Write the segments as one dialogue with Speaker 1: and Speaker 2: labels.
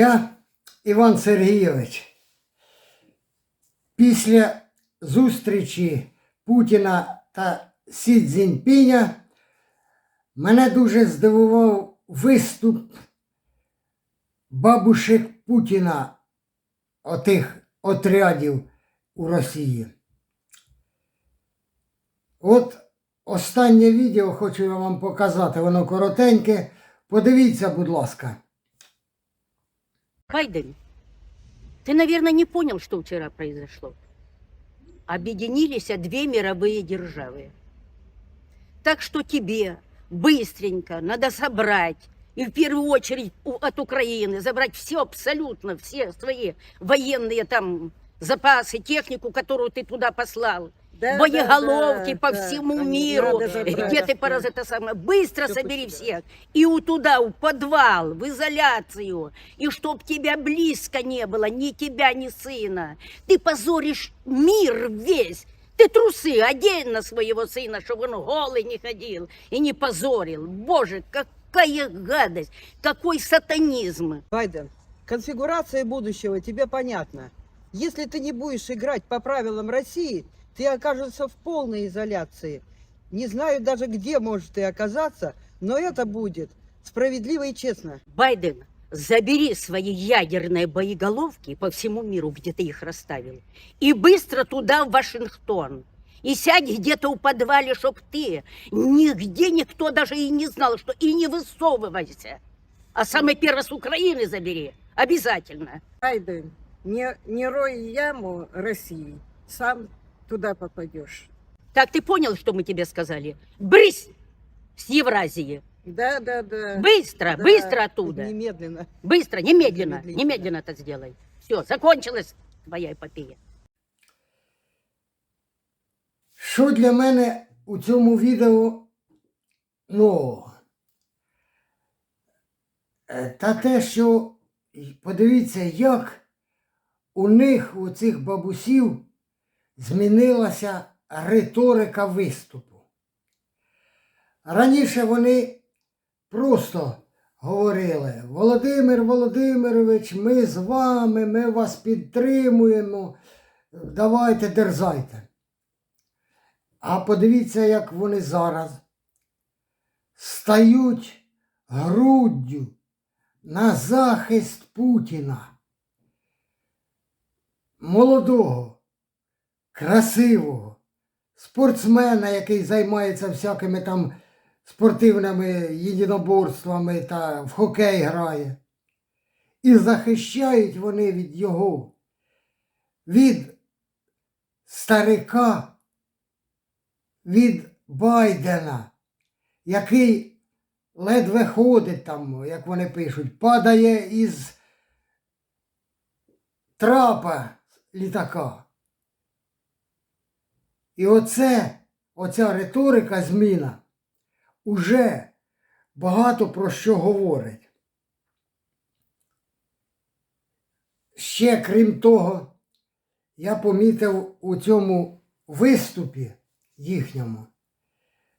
Speaker 1: Я, Іван Сергійович, після зустрічі Путіна та Сі Цзіньпіня мене дуже здивував виступ бабушек Путіна отих отрядів у Росії. От останнє відео хочу я вам показати, воно коротеньке. Подивіться, будь ласка.
Speaker 2: Байден, ты, наверное, не понял, что вчера произошло. Объединились две мировые державы. Так что тебе быстренько надо собрать, и в первую очередь от Украины забрать все, абсолютно все свои военные там запасы, технику, которую ты туда послал.
Speaker 3: Да,
Speaker 2: боеголовки
Speaker 3: да,
Speaker 2: по
Speaker 3: да,
Speaker 2: всему
Speaker 3: они
Speaker 2: миру, где ты пораз это самое. Быстро
Speaker 3: Всё
Speaker 2: собери всех и у туда, в подвал, в изоляцию, и чтоб тебя близко не было, ни тебя, ни сына. Ты позоришь мир весь. Ты трусы одень на своего сына, чтобы он голый не ходил и не позорил. Боже, какая гадость, какой сатанизм.
Speaker 3: Байден, конфигурация будущего тебе понятна. Если ты не будешь играть по правилам России, ты окажешься в полной изоляции. Не знаю даже, где можешь ты оказаться, но это будет справедливо и честно.
Speaker 2: Байден, забери свои ядерные боеголовки по всему миру, где ты их расставил, и быстро туда, в Вашингтон. И сядь где-то у подвале, чтоб ты нигде никто даже и не знал, что и не высовывайся. А самое первое с Украины забери. Обязательно.
Speaker 4: Байден, не, не рой яму России, сам туда попадешь.
Speaker 2: Так ты понял, что мы тебе сказали? Брысь с Евразии.
Speaker 4: Да, да, да.
Speaker 2: Быстро,
Speaker 4: Да.
Speaker 2: быстро оттуда.
Speaker 3: Немедленно.
Speaker 2: Быстро, немедленно,
Speaker 3: Незамедлительно.
Speaker 2: немедленно это сделай. Все, закончилась твоя эпопея.
Speaker 1: Що для мене у цьому відео нового? Е, Та те, що подивіться, як у них, у цих бабусів, змінилася риторика виступу. Раніше вони просто говорили: Володимир Володимирович, ми з вами, ми вас підтримуємо, давайте дерзайте. А подивіться, як вони зараз стають груддю на захист Путіна. Молодого, красивого, спортсмена, який займається всякими там спортивними єдиноборствами та в хокей грає. І захищають вони від його, від старика від Байдена, який ледве ходить там, як вони пишуть, падає із трапа літака. І оце, оця риторика зміна уже багато про що говорить. Ще крім того, я помітив у цьому виступі їхньому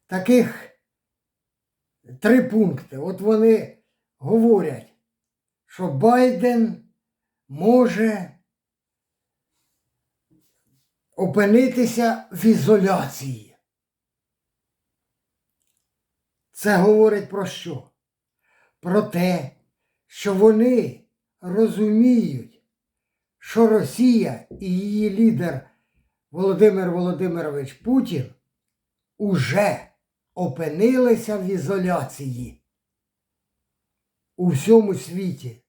Speaker 1: таких три пункти. От вони говорять, що Байден може опинитися в ізоляції. Це говорить про що? Про те, що вони розуміють, що Росія і її лідер Володимир Володимирович Путін уже опинилися в ізоляції у всьому світі.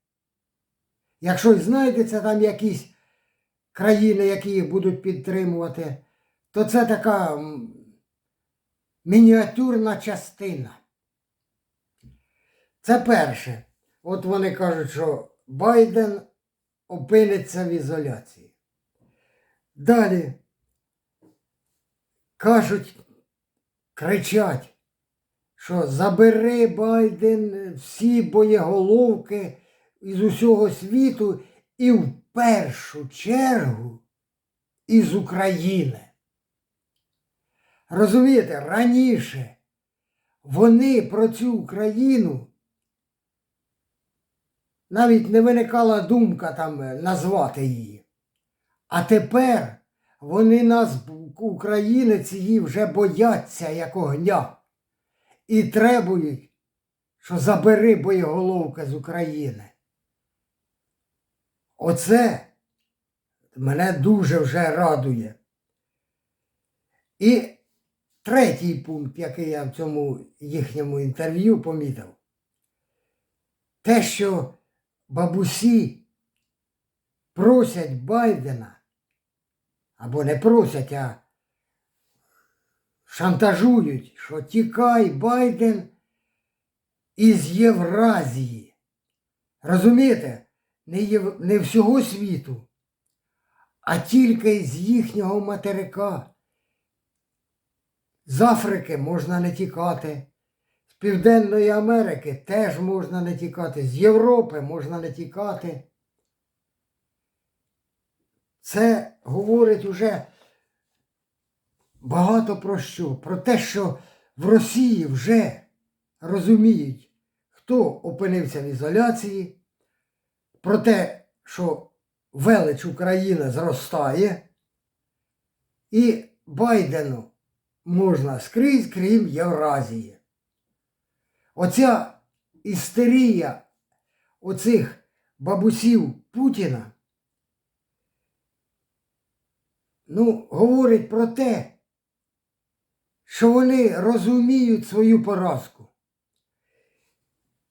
Speaker 1: Якщо знайдеться там якісь країни, які їх будуть підтримувати, то це така мініатюрна частина. Це перше. От вони кажуть, що Байден опиниться в ізоляції. Далі кажуть, кричать, що забери Байден всі боєголовки із усього світу і в першу чергу із України. Розумієте, раніше вони про цю Україну навіть не виникала думка там е, назвати її. А тепер вони нас, українець, її вже бояться як огня. І требують, що забери боєголовка з України. Оце мене дуже вже радує. І третій пункт, який я в цьому їхньому інтерв'ю помітив, те, що бабусі просять Байдена, або не просять, а шантажують, що тікай Байден із Євразії. Розумієте, не, єв... не всього світу, а тільки з їхнього материка. З Африки можна не тікати, з Південної Америки теж можна не тікати, з Європи можна не тікати. Це говорить уже багато про що? Про те, що в Росії вже розуміють, хто опинився в ізоляції, про те, що велич України зростає, і Байдену можна скрізь, крім Євразії. Оця істерія оцих бабусів Путіна, ну, говорить про те, що вони розуміють свою поразку.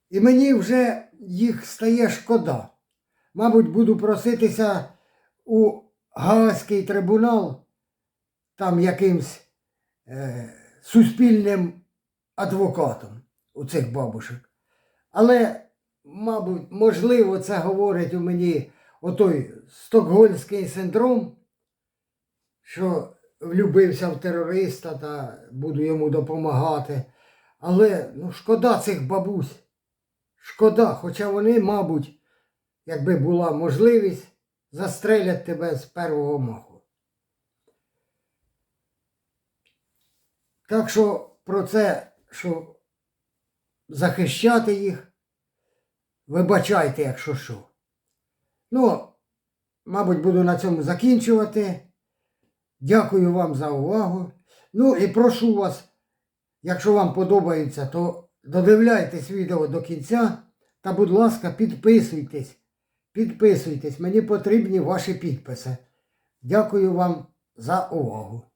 Speaker 1: І мені вже їх стає шкода. Мабуть, буду проситися у Гаазький трибунал там якимсь е, суспільним адвокатом у цих бабушек. Але, мабуть, можливо, це говорить у мені отой стокгольмський синдром, що влюбився в терориста та буду йому допомагати. Але ну, шкода цих бабусь. Шкода, хоча вони, мабуть, якби була можливість, застрелять тебе з першого маху. Так що про це, що захищати їх, вибачайте, якщо що. Ну, мабуть, буду на цьому закінчувати. Дякую вам за увагу. Ну і прошу вас, якщо вам подобається, то додивляйтесь відео до кінця та, будь ласка, підписуйтесь. Підписуйтесь, мені потрібні ваші підписи. Дякую вам за увагу.